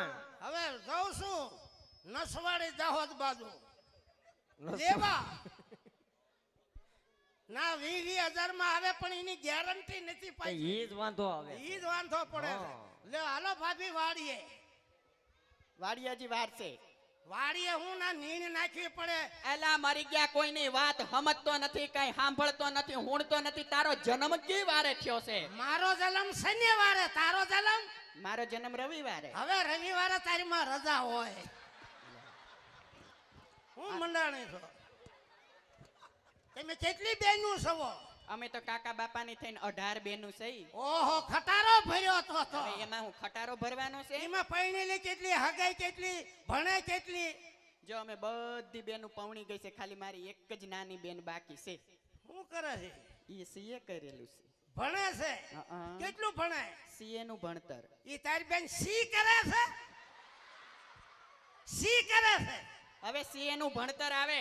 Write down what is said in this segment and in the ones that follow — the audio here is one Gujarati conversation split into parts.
પણ હવે જઉં છું નસવાડી દાહોદ બાજુ. લેવા. ના વી વી હજારમાં આવે પણ એની ગેરંટી નથી પાછી. ઈ જ વાંધો આવે. ઈ જ વાંધો પડે છે. લે હાલો ભાભી વાડીએ. વાડિયાજી વારસે વાડીએ હું ના નીણ નાખવી પડે. એલા મરી ગયા કોઈની વાત સમજતો નથી કઈ સાંભળતો નથી હુણતો નથી. તારો જન્મ કી વારે થયો છે? મારો જન્મ શનિવારે તારો જન્મ? મારો જન્મ રવિવારે. હવે રવિવારે તારી માં રજા હોય. હું મંડાણી છો? તમે કેટલી બેનું છો? અમે તો કાકા બાપાની થઈને અઢાર બેનું છે. ઓહો ખટારો ભર્યો તો તો. એમાં હું ખટારો ભરવાનો છે? એમાં પૈણેલી કેટલી હગાઈ કેટલી ભણે કેટલી? જો અમે બધી બેનું પૌણી ગઈ છે ખાલી મારી એક જ નાની બેન બાકી છે. શું કરે છે? એ સીએ કરેલું છે. ભણે છે? કેટલું ભણે? સીએ નું ભણતર. ઈ તારી બેન સી કરે છે? સી કરે છે? હવે સીએ નું ભણતર આવે.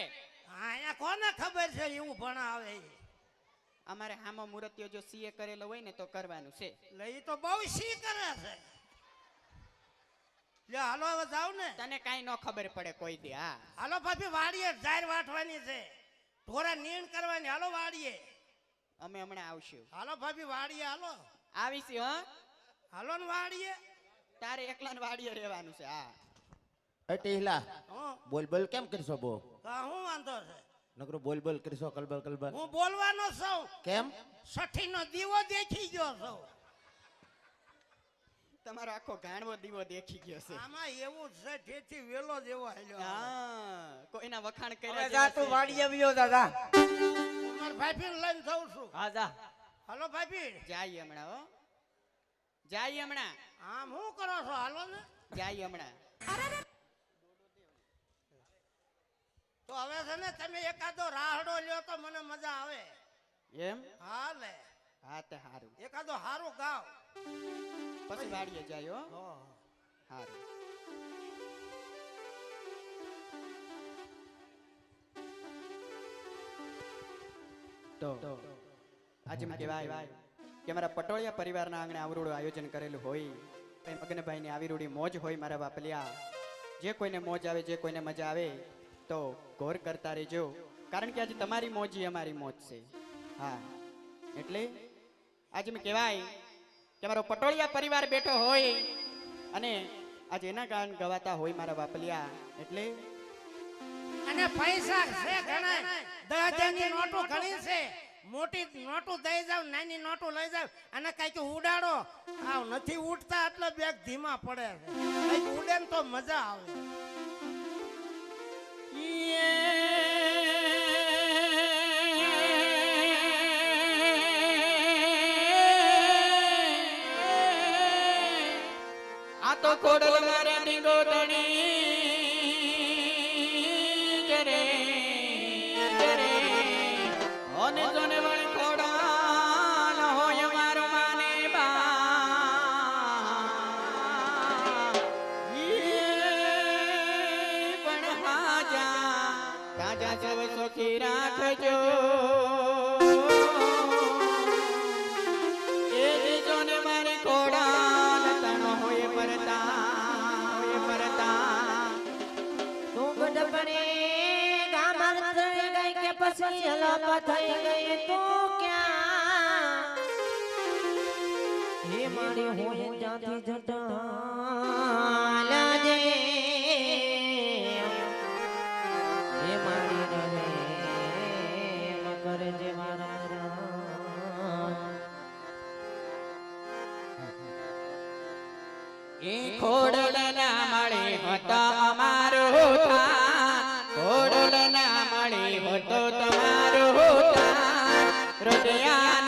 અહીંયા કોને ખબર છે એવું ભણાવે અમારે હામો મૂર્તિઓ જો સીએ કરેલો હોય ને તો કરવાનું છે. ઈ તો બહુ સી કરે છે. લે હાલો હવે જાવ ને. તને કાઈ ન ખબર પડે કોઈ દી હા. હાલો ભાભી વાડીએ જાહેર વાટવાની છે. ઢોરા નીણ કરવાની હાલો વાડીએ. અમે હમણાં આવશું. હાલો ભાભી વાડીએ હાલો. આવીશું હા? હાલો ને વાડીએ. તારે એકલા વાડીએ રહેવાનું છે હા. અટેલા હું. બોલ બોલ કેમ કરશો બો? કા હું વાંધો છે. નકરો બોલ બોલ કરશો કલબલ કલબલ. હું બોલવાનો છું. કેમ? સઠી નો દીવો દેખી ગયો છું. તમારો આખો ગાણવો દીવો દેખી ગયો છે. આમાં એવું છે જેથી વેલો જેવો હાલ્યો હા કોઈના વખાણ કર્યા જા તું વાડી વાડીએ બીજો દાદા ભાભીને લઈને જઉં છું. હા જા. હલો ભાભી. જાય હમણાં હો. જાય હમણાં. આમ શું કરો છો? હાલો ને. જાય હમણાં. તો હવે છે ને તમે એકાદો રાહડો લ્યો તો મને મજા આવે. એમ? હા લે. હા તે હારું. એકાદો હારું ગાવ. પછી વાડીએ જાય હો. હો. હારું. તો આજે એમ કહેવાય કે મારા પટોળિયા પરિવારના આંગણે આવરૂડું આયોજન કરેલું હોય. મગનભાઈની આવી રૂડી મોજ હોય મારા બાપલિયા. જે કોઈને મોજ આવે, જે કોઈને મજા આવે, તો ગોર કરતા રહેજો. કારણ કે આજે તમારી મોજ ઈ અમારી મોજ છે. હા. એટલે આજે મેં કહેવાય કે મારો પટોળિયા પરિવાર બેઠો હોય અને આજે એના ગાન ગવાતા હોય મારા બાપલિયા. એટલે અને પૈસા છે ઘણા દસ હજારની નોટો ઘણી છે. મોટી નોટો દઈ જાવ નાની નોટો લઈ જાવ અને કંઈક ઉડાડો. આવ નથી ઉડતા એટલે બેગ ધીમા પડે છે. કંઈક ઉડે ને તો મજા આવે. આ તો ખોડલ મારે ની જરે પછી થઈ ગઈ તું ક્યાં? હે મારી હોય જાતી જટા রে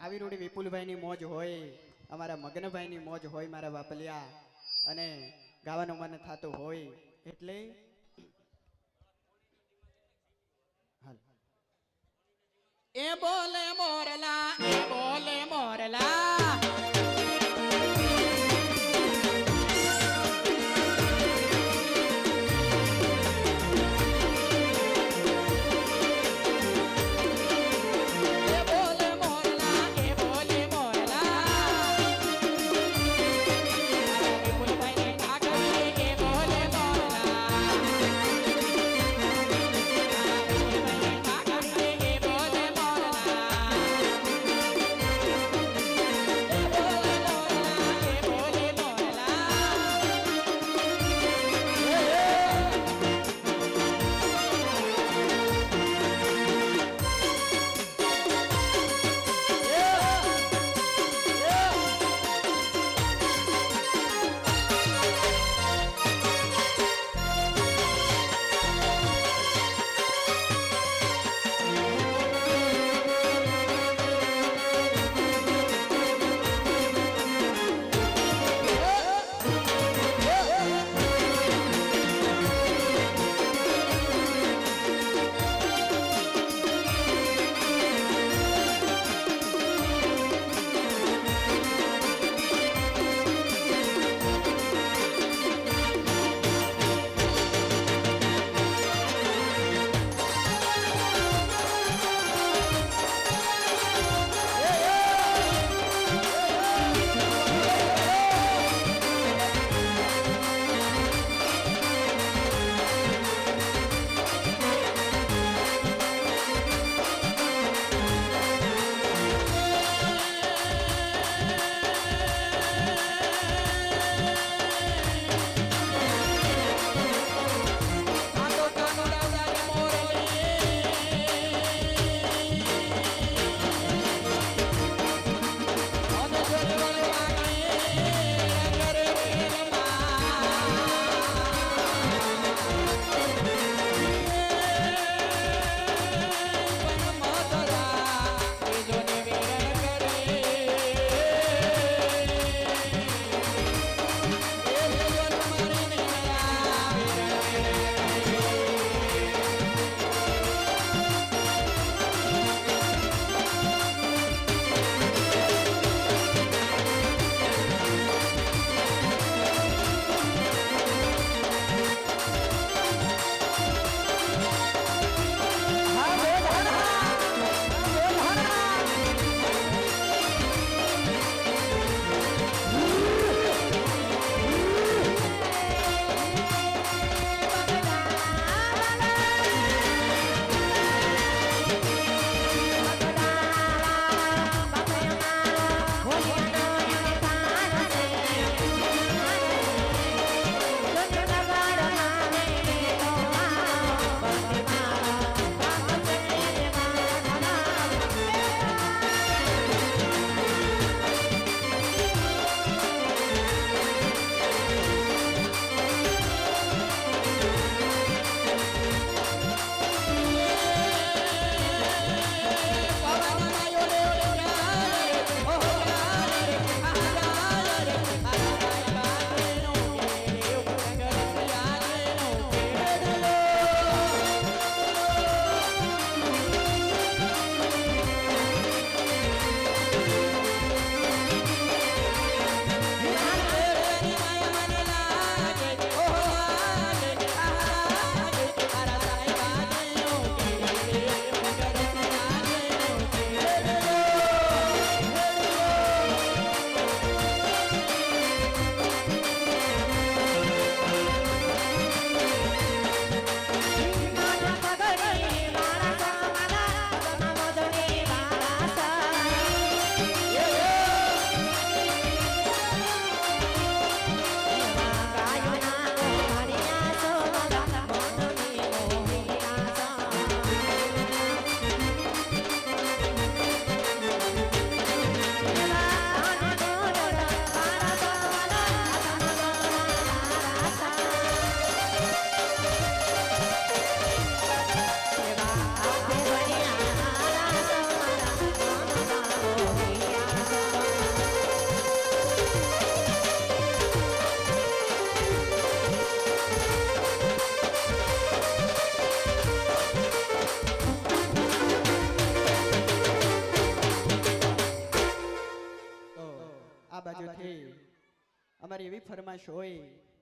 મગનભાઈની મોજ હોય, અમારા મગનભાઈની મોજ હોય મારા વાપલિયા, અને ગાવાનું મન થતું હોય, એટલે એ બોલે મોરલા, એ બોલે મોરલા.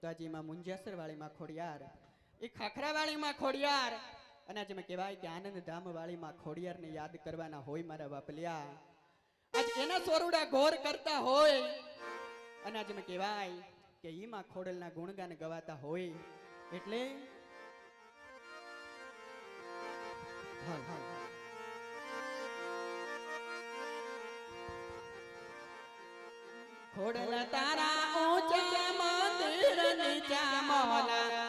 હોય તો મુંજાસર વાળીમાં ખોડિયાર, એ ખાખરા વાળીમાં ખોડિયાર, અને આજે મેં કહેવાય કે આનંદ ધામ વાળીમાં ખોડિયારને યાદ કરવાના હોય મારા બાપલિયા આજ એના સોરુડા ઘોર કરતા હોય, અને આજે મેં કહેવાય કે ઈમાં ખોડલના ગુણગાન ગવાતા હોય, એટલે હાલ હાલ. ખોડલ તારા ઊંચા નીચા મોલા.